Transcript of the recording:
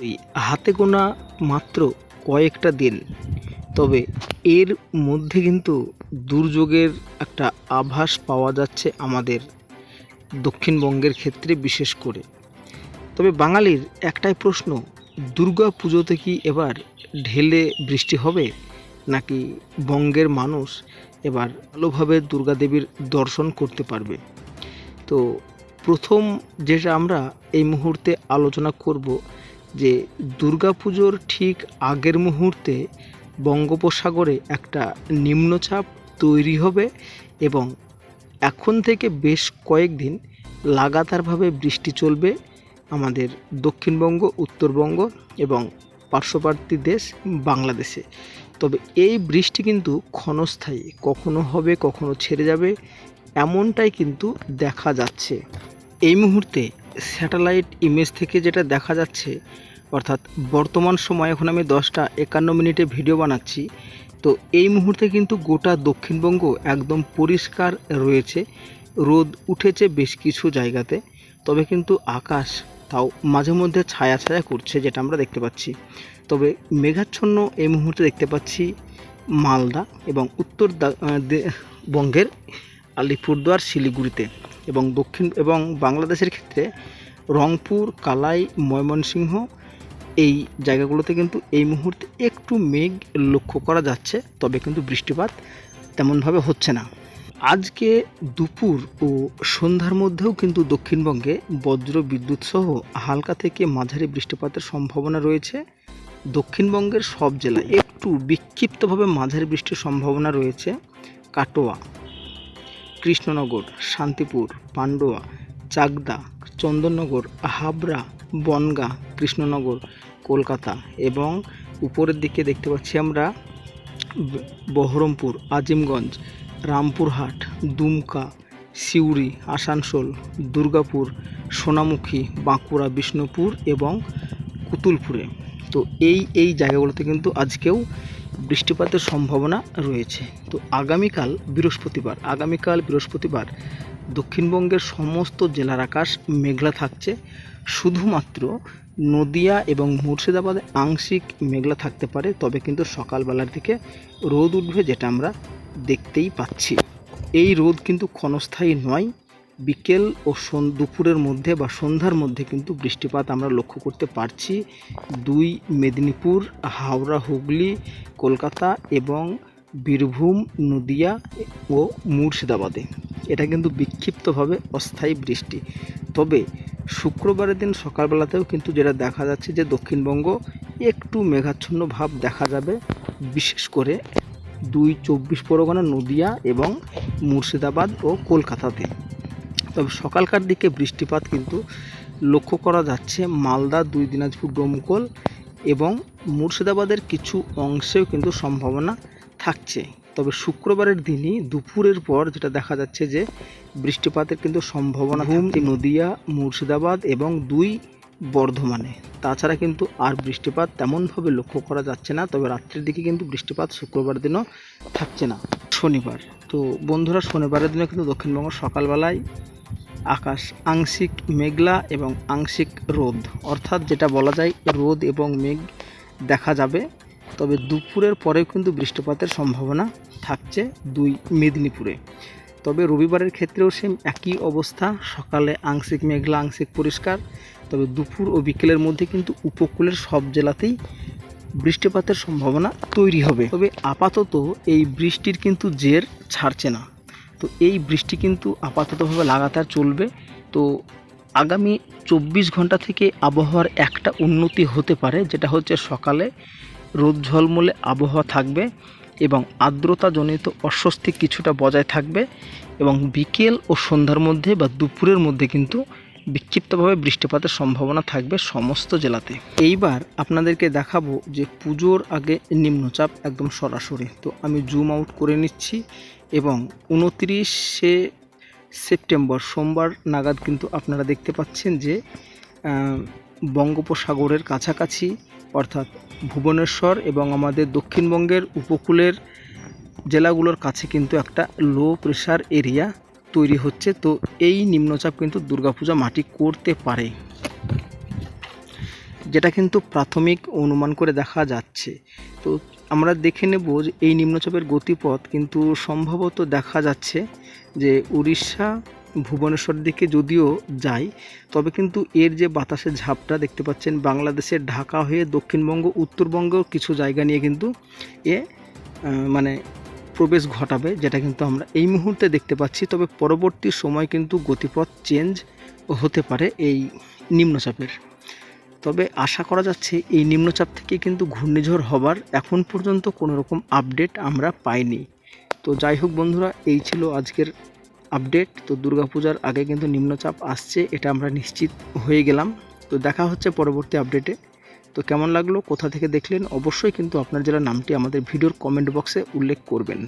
এই হাতে গোনা মাত্র কয়েকটা দিন। তবে এর মধ্যে কিন্তু দুর্যোগের একটা আভাস পাওয়া যাচ্ছে আমাদের দক্ষিণবঙ্গের ক্ষেত্রে বিশেষ করে। তবে বাঙালির একটাই প্রশ্ন, দুর্গা পুজোতে কি এবার ঢেলে বৃষ্টি হবে? নাকি বঙ্গের মানুষ এবার ভালোভাবে দুর্গা দেবীর দর্শন করতে পারবে? তো প্রথম যেটা আমরা এই মুহূর্তে আলোচনা করব যে দুর্গাপুজোর ঠিক আগের মুহূর্তে বঙ্গোপসাগরে একটা নিম্নচাপ তৈরি হবে এবং এখন থেকে বেশ কয়েকদিন লাগাতারভাবে বৃষ্টি চলবে আমাদের দক্ষিণবঙ্গ, উত্তরবঙ্গ এবং পার্শ্ববর্তী দেশ বাংলাদেশে। তবে এই বৃষ্টি কিন্তু ক্ষণস্থায়ী, কখনো হবে, কখনো ছেড়ে যাবে, এমনটাই কিন্তু দেখা যাচ্ছে। এই মুহূর্তে স্যাটেলাইট ইমেজ থেকে যেটা দেখা যাচ্ছে অর্থাৎ বর্তমান সময় এখন আমি দশটা একান্ন মিনিটে ভিডিও বানাচ্ছি। তো এই মুহূর্তে কিন্তু গোটা দক্ষিণবঙ্গ একদম পরিষ্কার রয়েছে। রোদ উঠেছে বেশ কিছু জায়গাতে, তবে কিন্তু আকাশ তাও মাঝে মধ্যে ছায়া ছায়া করছে যেটা আমরা দেখতে পাচ্ছি। তবে মেঘাচ্ছন্ন এই মুহূর্তে দেখতে পাচ্ছি মালদা এবং উত্তর বঙ্গের আলিপুরদুয়ার, শিলিগুড়িতে এবং দক্ষিণ এবং বাংলাদেশের ক্ষেত্রে রংপুর, কালাই, ময়মনসিংহ এই জায়গাগুলোতে কিন্তু এই মুহূর্তে একটু মেঘ লক্ষ্য করা যাচ্ছে, তবে কিন্তু বৃষ্টিপাত তেমনভাবে হচ্ছে না। আজকে দুপুর ও সন্ধ্যার মধ্যেও কিন্তু দক্ষিণবঙ্গে বজ্র বিদ্যুৎ সহ হালকা থেকে মাঝারি বৃষ্টিপাতের সম্ভাবনা রয়েছে। দক্ষিণবঙ্গের সব জেলায় একটু বিক্ষিপ্তভাবে মাঝারি বৃষ্টির সম্ভাবনা রয়েছে কাটোয়া, কৃষ্ণনগর, শান্তিপুর, পান্ডুয়া, চাকদা, চন্দননগর, হাবড়া বনগা, কৃষ্ণনগর, কলকাতা এবং উপরের দিকে দেখতে পাচ্ছি আমরা বহরমপুর, আজিমগঞ্জ, রামপুরহাট, দুমকা, সিউড়ি, আসানসোল, দুর্গাপুর, সোনামুখী, বাঁকুড়া, বিষ্ণুপুর এবং কুতুলপুরে। তো এই এই জায়গাগুলোতে কিন্তু আজকেও বৃষ্টিপাতের সম্ভাবনা রয়েছে। তো আগামীকাল বৃহস্পতিবার আগামীকাল বৃহস্পতিবার দক্ষিণবঙ্গের সমস্ত জেলার আকাশ মেঘলা থাকছে। শুধুমাত্র নদিয়া এবং মুর্শিদাবাদে আংশিক মেঘলা থাকতে পারে, তবে কিন্তু সকালবেলার দিকে রোদ উঠবে যেটা আমরা দেখতেই পাচ্ছি। এই রোদ কিন্তু ক্ষণস্থায়ী নয় বিকেল ও দুপুরের মধ্যে বা সন্ধ্যার মধ্যে কিন্তু বৃষ্টিপাত আমরা লক্ষ্য করতে পারছি। দুই মেদিনীপুর, হাওড়া, হুগলি, কলকাতা এবং বীরভূম, নদিয়া ও মুর্শিদাবাদে। এটা কিন্তু বিক্ষিপ্তভাবে অস্থায়ী বৃষ্টি। তবে শুক্রবারের দিন সকালবেলাতেও কিন্তু যেটা দেখা যাচ্ছে যে দক্ষিণবঙ্গ একটু মেঘাচ্ছন্ন ভাব দেখা যাবে, বিশেষ করে দুই চব্বিশ পরগনা, নদিয়া এবং মুর্শিদাবাদ ও কলকাতাতে। তবে সকালকার দিকে বৃষ্টিপাত কিন্তু লক্ষ্য করা যাচ্ছে। মালদা দুই দিনাজপুর ডোমকল এবং মুর্শিদাবাদের কিছু অংশেও কিন্তু সম্ভাবনা থাকছে। তবে শুক্রবারের দিনই দুপুরের পর যেটা দেখা যাচ্ছে যে বৃষ্টিপাতের কিন্তু সম্ভাবনা নদিয়া মুর্শিদাবাদ এবং দুই বর্ধমানে। তাছাড়া কিন্তু আর বৃষ্টিপাত তেমনভাবে লক্ষ্য করা যাচ্ছে না তবে রাত্রের দিকে কিন্তু বৃষ্টিপাত শুক্রবার দিনও থাকছে না। শনিবার। তো বন্ধুরা শনিবারের দিনে কিন্তু দক্ষিণবঙ্গ সকালবেলায় আকাশ, আংশিক মেঘলা এবং আংশিক রোদ। অর্থাৎ যেটা বলা যায় রোদ এবং মেঘ দেখা যাবে, তবে দুপুরের পরেও কিন্তু বৃষ্টিপাতের সম্ভাবনা থাকছে দুই মেদিনীপুরে। তবে রবিবারের ক্ষেত্রেও সেম একই অবস্থা, সকালে আংশিক মেঘলা, আংশিক পরিষ্কার, তবে দুপুর ও বিকেলের মধ্যে কিন্তু উপকূলের সব জেলাতেই বৃষ্টিপাতের সম্ভাবনা তৈরি হবে। তবে আপাতত এই বৃষ্টির কিন্তু জের ছাড়ছে না। তো এই বৃষ্টি কিন্তু আপাততভাবে লাগাতার চলবে। তো আগামী চব্বিশ ঘণ্টা থেকে আবহাওয়ার একটা উন্নতি হতে পারে, যেটা হচ্ছে সকালে রোদ ঝলমলে আবহাওয়া থাকবে এবং আর্দ্রতাজনিত অস্বস্তি কিছুটা বজায় থাকবে এবং বিকেল ও সন্ধ্যার মধ্যে বা দুপুরের মধ্যে কিন্তু বিক্ষিপ্তভাবে বৃষ্টিপাতের সম্ভাবনা থাকবে সমস্ত জেলাতে। এইবার আপনাদেরকে দেখাবো যে পুজোর আগে নিম্নচাপ একদম সরাসরি। তো আমি জুম আউট করে নিচ্ছি এবং উনত্রিশে সেপ্টেম্বর, সোমবার নাগাদ কিন্তু আপনারা দেখতে পাচ্ছেন যে বঙ্গোপসাগরের কাছাকাছি অর্থাৎ ভুবনেশ্বর এবং আমাদের দক্ষিণবঙ্গের উপকূলের জেলাগুলোর কাছে কিন্তু একটা লো প্রেশার এরিয়া তৈরি হচ্ছে। তো এই নিম্নচাপ কিন্তু দুর্গাপূজা মাটি করতে পারে, যেটা কিন্তু প্রাথমিক অনুমান করে দেখা যাচ্ছে। তো আমরা দেখে নেব যে এই নিম্নচাপের গতিপথ কিন্তু সম্ভবত দেখা যাচ্ছে যে উড়িষ্যা, ভুবনেশ্বর দিকে যদিও যায়, তবে কিন্তু এর যে বাতাসের ঝাপটা দেখতে পাচ্ছেন, বাংলাদেশের ঢাকা হয়ে দক্ষিণবঙ্গ, উত্তরবঙ্গ কিছু জায়গা নিয়ে কিন্তু এ মানে প্রবেশ ঘটাবে, যেটা কিন্তু আমরা এই মুহূর্তে দেখতে পাচ্ছি। তবে পরবর্তী সময় কিন্তু গতিপথ চেঞ্জ হতে পারে এই নিম্নচাপের। তবে আশা করা যাচ্ছে এই নিম্নচাপ থেকে কিন্তু ঘূর্ণিঝড় হবার এখন পর্যন্ত কোনো রকম আপডেট আমরা পাইনি। তো যাই হোক বন্ধুরা, এই ছিল আজকের আপডেট। তো দুর্গাপূজার আগে কিন্তু নিম্নচাপ আসছে, এটা আমরা নিশ্চিত হয়ে গেলাম। তো দেখা হচ্ছে পরবর্তী আপডেটে। তো কেমন লাগল? কোথা থেকে দেখলেন? অবশ্যই কিন্তু আপনার জেলার নামটি আমাদের ভিডিওর কমেন্ট বক্সে উল্লেখ করবেন।